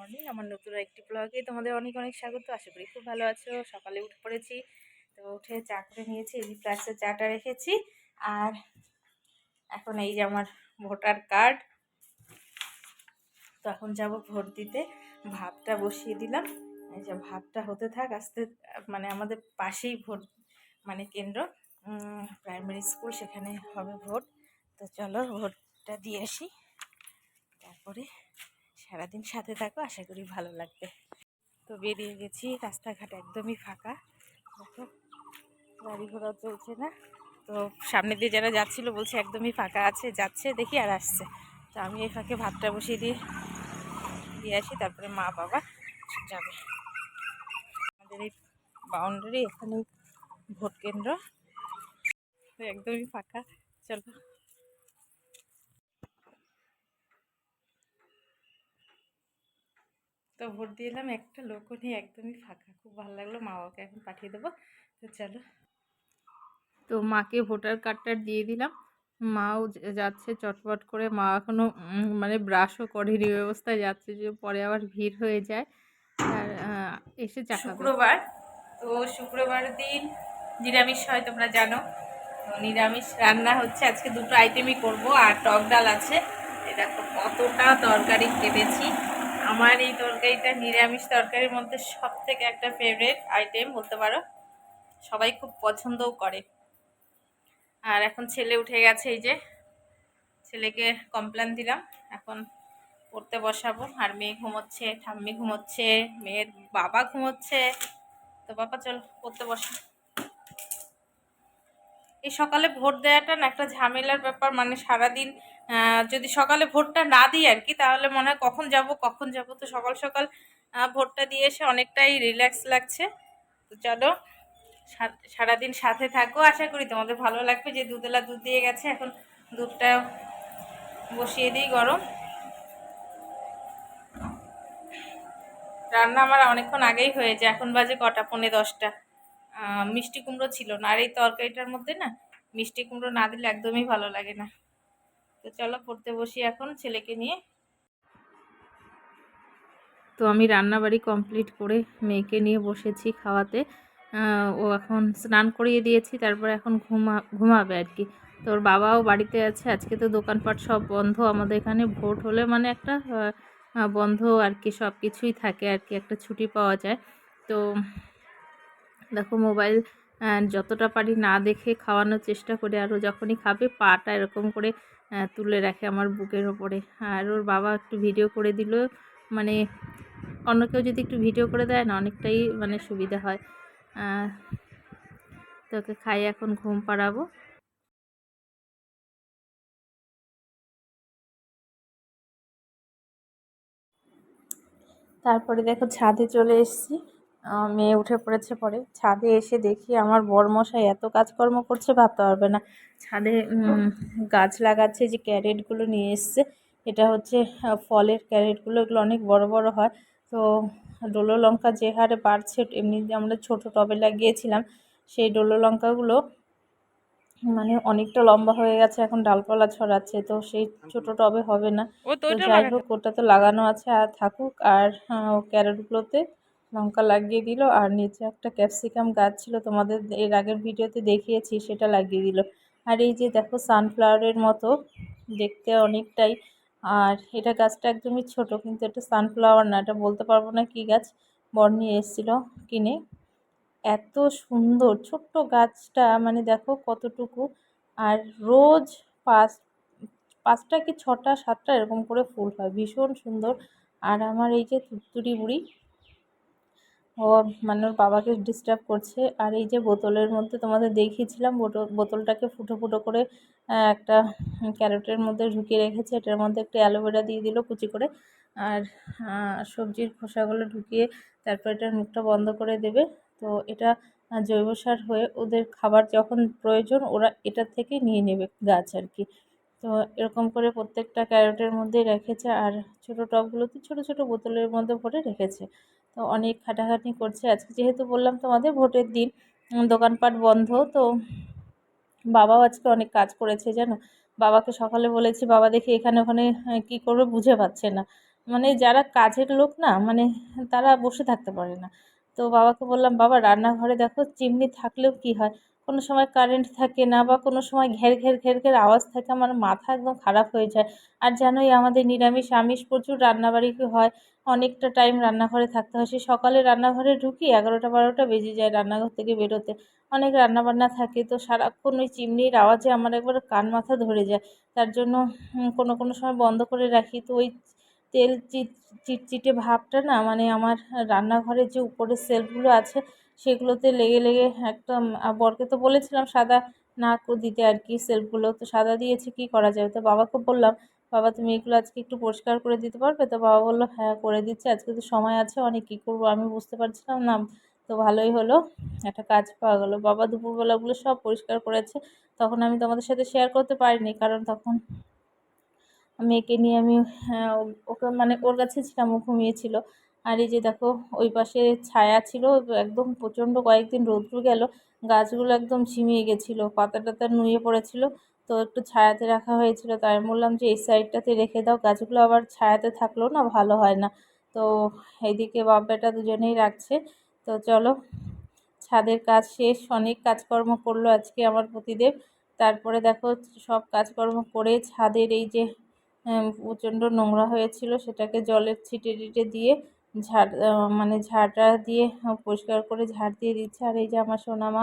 Morning আমার নতুন একটি ব্লগে তোমাদের অনেক অনেক স্বাগত। আশা করি খুব ভালো আছো। সকালে উঠে পড়েছি, তো উঠে চা করে নিয়েছি, এই প্লাসে চাটা রেখেছি। আর এখন এই যে আমার ভোটার কার্ড। তো এখন যাব ভোট দিতে। ভাতটা বসিয়ে দিলাম। এই যে ভাতটা হতে থাক, আস্তে মানে আমাদের পাশেই ভোট মানে কেন্দ্র। প্রাইমারি স্কুল সেখানে হবে ভোট। তো চলো ভোটটা দিয়ে আসি। তারপরে সারাদিন সাথে থাকো, আশা করি ভালো লাগবে। তো বেরিয়ে গেছি, রাস্তাঘাট একদমই ফাঁকা। দেখো, গাড়ি ঘোড়া চলছে না। তো সামনে দিয়ে যারা যাচ্ছিল বলছে একদমই ফাঁকা আছে, যাচ্ছে দেখি আর আসছে। তো আমি এই ফাঁকে ভাতটা বসিয়ে দিয়ে দিয়ে আসি, তারপরে মা বাবা যাবে। আমাদের এই বাউন্ডারি এখানে ভোট কেন্দ্র। তো একদমই ফাঁকা। চলো। তো ভোট দিয়ে এলাম একটা লোকও নেই একদমই ফাঁকা। খুব ভালো লাগল মা বাবাকে এখন পাঠিয়ে দেবো। তো চলো। তো মাকে ভোটার কার্ডটা দিয়ে দিলাম। মাও যাচ্ছে চটপট করে। মা এখনও মানে ব্রাশও করেনি ব্যবস্থায় যাচ্ছে যে পরে আবার ভিড় হয়ে যায়। আর এসে চা শুক্রবার। তো শুক্রবার দিন নিরামিষ হয় তোমরা জানো। নিরামিষ রান্না হচ্ছে। আজকে দুটো আইটেমই করব। আর টক ডাল আছে। এটা তো কতটা তরকারি কেটেছি। আমার এই তরকারিটা নিরামিষ তরকারির মধ্যে সব থেকে একটা ফেভারেট আইটেম বলতে পারো। সবাই খুব পছন্দও করে। আর এখন ছেলে উঠে গেছে, এই যে ছেলেকে কমপ্লেন দিলাম। এখন পড়তে বসাবো। আর মেয়ে ঘুমোচ্ছে, ঠাম্মি ঘুমোচ্ছে, মেয়ের বাবা ঘুমোচ্ছে। তো বাবা চল, পড়তে বসা। এই সকালে ভোট দেওয়াটা না একটা ঝামেলার ব্যাপার মানে সারাদিন যদি সকালে ভোটটা না দিই আর কি, তাহলে মনে হয় কখন যাব কখন যাব? তো সকাল সকাল ভোটটা দিয়ে এসে অনেকটাই রিল্যাক্স লাগছে। তো চলো সারাদিন সাথে থাকো। আশা করি তোমাদের ভালো লাগবে। যে দুধেলা দুধ দিয়ে গেছে, এখন দুধটা বসিয়ে দিই গরম। রান্না আমার অনেকক্ষণ আগেই হয়েছে এখন বাজে কটা? পনে দশটা। মিষ্টি কুমড়ো ছিল না। আর এই তরকারিটার মধ্যে না, মিষ্টি কুমড়ো না দিলে একদমই ভালো লাগে না। তো চলো, পড়তে বসি এখন ছেলেকে নিয়ে। তো আমি রান্নাবাড়ি কমপ্লিট করে মেয়েকে নিয়ে বসেছি খাওয়াতে। ও এখন স্নান করিয়ে দিয়েছি, তারপর এখন ঘুমা, ঘুমাবে আর কি। তোর বাবাও বাড়িতে আছে, আজকে তো দোকানপাট সব বন্ধ। আমাদের এখানে ভোট হলে মানে একটা বন্ধ আর কি সব কিছুই থাকে আর কি, একটা ছুটি পাওয়া যায়। তো দেখো মোবাইল যতটা পারি না দেখে খাওয়ানোর চেষ্টা করে। আর ও যখনই খাবে, পাটা এরকম করে তুলে রাখে আমার বুকের ওপরে। আর ওর বাবা একটু ভিডিও করে দিল মানে অন্য কেউ যদি একটু ভিডিও করে দেয় না, অনেকটাই মানে সুবিধা হয়। তোকে খাই, এখন ঘুম পাড়াবো। তারপরে দেখো ছাদে চলে এসেছি। মেয়ে উঠে পড়েছে পরে। ছাদে এসে দেখি আমার বরমশাই এত কাজকর্ম করছে ভাবতে পারবে না। ছাদে গাছ লাগাচ্ছে যে ক্যারেটগুলো নিয়ে এসছে। এটা হচ্ছে ফলের ক্যারেটগুলো এগুলো অনেক বড় বড় হয়। তো ডোলো লঙ্কা যে হারে বাড়ছে এমনি আমরা ছোটো টবে লাগিয়েছিলাম সেই ডোলো লঙ্কাগুলো মানে অনেকটা লম্বা হয়ে গেছে এখন ডালপালা ছড়াচ্ছে। তো সেই ছোট টবে হবে না। তো যাই হোক ওটা তো লাগানো আছে আর থাকুক। আর ক্যারেটগুলোতে লঙ্কা লাগিয়ে দিল আর নিচে একটা ক্যাপসিকাম গাছ ছিল, তোমাদের এর আগের ভিডিওতে দেখিয়েছি, সেটা লাগিয়ে দিল। আর এই যে দেখো সানফ্লাওয়ারের মতো, দেখতে অনেকটাই। আর এটা গাছটা একদমই ছোট, কিন্তু এটা সানফ্লাওয়ার না, এটা বলতে পারব না কি গাছ। বর নিয়ে এসেছিল কিনে। এত সুন্দর, ছোট্ট গাছটা মানে দেখো কতটুকু। আর রোজ পাঁচ, পাঁচটা কি ছটা, সাতটা এরকম করে ফুল হয়, ভীষণ সুন্দর। আর আমার এই যে তুত্তুরি বুড়ি ও মানে ওর বাবাকে ডিস্টার্ব করছে। আর এই যে বোতলের মধ্যে তোমাদের দেখিয়েছিলাম বোতলটাকে ফুটো ফুটো করে একটা ক্যারেটের মধ্যে ঢুকিয়ে রেখেছে। এটার মধ্যে একটু অ্যালোভেরা দিয়ে দিল কুচি করে। আর সবজির খোসাগুলো ঢুকিয়ে তারপর এটার মুখটা বন্ধ করে দেবে। তো এটা জৈব সার হয়ে ওদের খাবার যখন প্রয়োজন ওরা এটা থেকে নিয়ে নেবে গাছ আর কি। তো এরকম করে প্রত্যেকটা ক্যারেটের মধ্যেই রেখেছে আর ছোটো টবগুলোতে ছোটো ছোটো বোতলের মধ্যে ভরে রেখেছে। তো অনেক খাটাখাটনি করছে। আজকে যেহেতু বললাম তোমাদের ভোটের দিন দোকানপাট বন্ধ, তো বাবাও আজকে অনেক কাজ করেছে, জানো? বাবাকে সকালে বলেছি, বাবা দেখি এখানে ওখানে কি করবে বুঝে পাচ্ছে না। মানে যারা কাজের লোক না মানে তারা বসে থাকতে পারে না। তো বাবাকে বললাম, বাবা, রান্নাঘরে দেখো, চিমনি থাকলেও কী হয়? কোনো সময় কারেন্ট থাকে না বা কোনো সময় ঘের ঘের ঘের ঘের আওয়াজ থাকে, আমার মাথা একদম খারাপ হয়ে যায়। আর জানোই আমাদের নিরামিষ, আমিষ প্রচুর রান্নাবাড়ি হয়, অনেকটা টাইম রান্নাঘরে থাকতে হয়। সেই সকালে রান্নাঘরে ঢুকি এগারোটা, বারোটা বেজে যায় রান্নাঘর থেকে বেরোতে। অনেক রান্নাবান্না থাকে, তো সারাক্ষণ ওই চিমনির আওয়াজে আমার একবার কান মাথা ধরে যায়। তার জন্য কোনো কোনো সময় বন্ধ করে রাখি। তো ওই তেল চিট, চিটচিটে ভাবটা না মানে আমার রান্নাঘরের যে উপরের সেলফগুলো আছে সেগুলোতে লেগে লেগে একদম বরকে তো বলেছিলাম সাদা না দিতে আর কি সেলফগুলো তো সাদা দিয়েছি কী করা যাবে? তো বাবাকে বললাম বাবা তুমি এগুলো আজকে একটু পরিষ্কার করে দিতে পারবে? তো বাবা বলল হ্যাঁ করে দিচ্ছি আজকে তো সময় আছে অনেক কী করব আমি বুঝতে পারছিলাম না। তো ভালোই হলো একটা কাজ পাওয়া গেলো। বাবা দুপুরবেলাগুলো সব পরিষ্কার করেছে তখন আমি তোমাদের সাথে শেয়ার করতে পারিনি কারণ তখন মেয়েকে নিয়ে আমি হ্যাঁ, ওকে মানে ওর কাছে ছিলাম ও ঘুমিয়েছিল। আর এই যে দেখো, ওই পাশে ছায়া ছিল, একদম প্রচণ্ড কয়েকদিন রৌদ্র গেল, গাছগুলো একদম ঝিমিয়ে গেছিল, পাতা টাতা নুয়ে পড়েছিল, তো একটু ছায়াতে রাখা হয়েছিল, তাই বললাম যে এই সাইডটাতে রেখে দাও, গাছগুলো আবার ছায়াতে থাকলেও না ভালো হয় না। তো এইদিকে বাপ বেটা দুজনেই রাখছে, তো চলো, ছাদের কাজ শেষ, অনেক কাজকর্ম করল আজকে আমার প্রতিদেব তারপরে দেখো সব কাজকর্ম করে ছাদের এই যে প্রচণ্ড নোংরা হয়েছিল, সেটাকে জলের ছিটে টিটে দিয়ে ঝাড় মানে ঝাড়টা দিয়ে পরিষ্কার করে ঝাড় দিয়ে দিচ্ছে। আর এই যে আমার সোনামা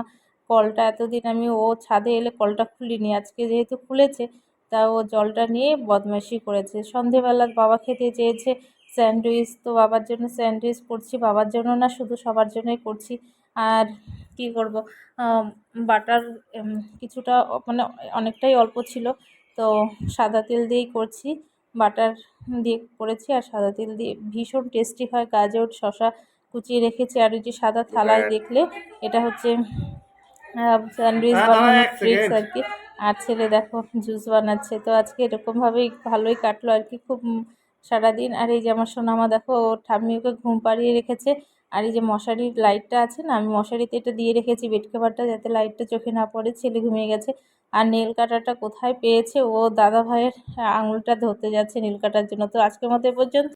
কলটা এতদিন আমি ও ছাদে এলে কলটা খুলিনি, আজকে যেহেতু খুলেছে, তা ও জলটা নিয়ে বদমাইশি করেছে। সন্ধেবেলা বাবা খেতে চেয়েছে স্যান্ডউইচ, তো বাবার জন্য স্যান্ডউইচ করছি, বাবার জন্য না, শুধু সবার জন্যই করছি। আর কি করব? বাটার কিছুটা মানে অনেকটাই অল্প ছিল, তো সাদা তেল দিয়েই করছি। বাটার দিয়ে করেছি আর সাদা তেল দিয়ে। ভীষণ টেস্টি হয় গাজর শশা কুচিয়ে রেখেছি আর ওই যে সাদা থালায় দেখলে এটা হচ্ছে স্যান্ডউইচ বানানো ট্রিক্স আর কি আর ছেলে দেখো জুস বানাচ্ছে। তো আজকে এরকমভাবেই ভালোই কাটলো আর কি খুব সারাদিন। আর এই যে আমার সোনামা দেখো ওর ঠাম্মি ওকে ঘুম পাড়িয়ে রেখেছে। আর এই যে মশারির লাইটটা আছে না, আমি মশারিতে এটা দিয়ে রেখেছি বেড কভারটা যাতে লাইটটা চোখে না পড়ে, ছেলে ঘুমিয়ে গেছে। আর নীল কাটারটা কোথায় পেয়েছে? ও দাদা ভাইয়ের আঙুলটা ধরতে যাচ্ছে নীল কাটার জন্য। তো আজকের মতো এ পর্যন্ত।